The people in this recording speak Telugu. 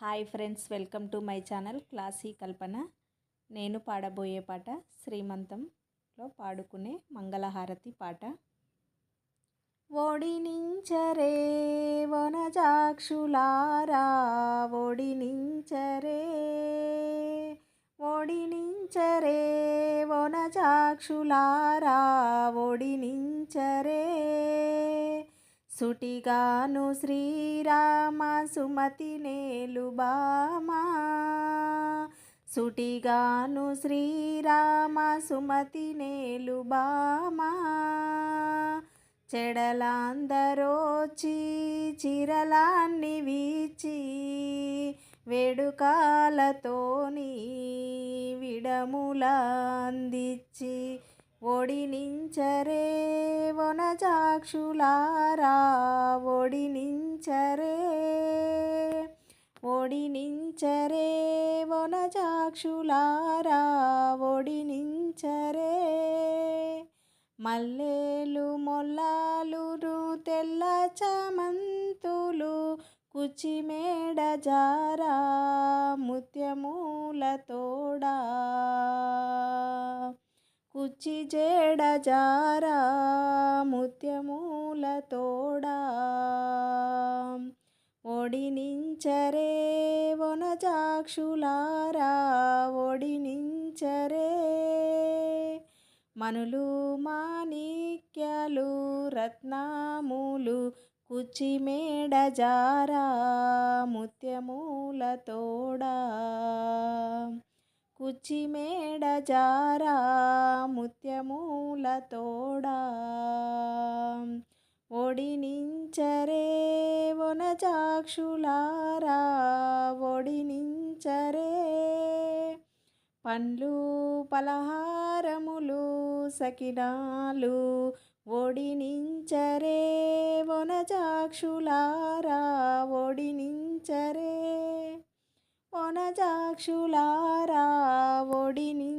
Hi friends welcome to my channel classy Kalpana. నేను పాడబోయే పాట శ్రీమంతంలో పాడుకునే మంగళహారతి పాట. ఓడినించరే వనజాక్షులారా ఓడినించరే ఓడినించరే వనజాక్షులారా ఓడినించరే సుటిగాను శ్రీరామ సుమతి నేలుబామా సుటిగాను శ్రీరామ సుమతి నేలుబామా చెడలాందరోచి చిరలాన్ని వీచి వేడుకాలతోని విడముల ఒడినించరే వనజాక్షులారా ఒడినించరే ఒడినించరే వనజాక్షులారా ఒడినించరే. మల్లేలు మొల్లాలు తెల్ల చమంతులు కుచిమేడ జారా ముత్యమూల తోడా. కుచి జేడ జారా ముత్యమూల తోడా. ఒడినించరే వనజాక్షులారా ఒడినించరే మనులు మాణిక్యాలు రత్నములు కుచిమేడ జారా ముత్యమూల తోడా. కుచిమేడ జారా ముత్యమూల తోడా. ఒడినించరే వనజాక్షులారా ఒడినించరే పండ్లు పలహారములు సకినాలు. ఒడినించరే వనజాక్షులారా ఒడినించరే వనజాక్షులారా ఒడిని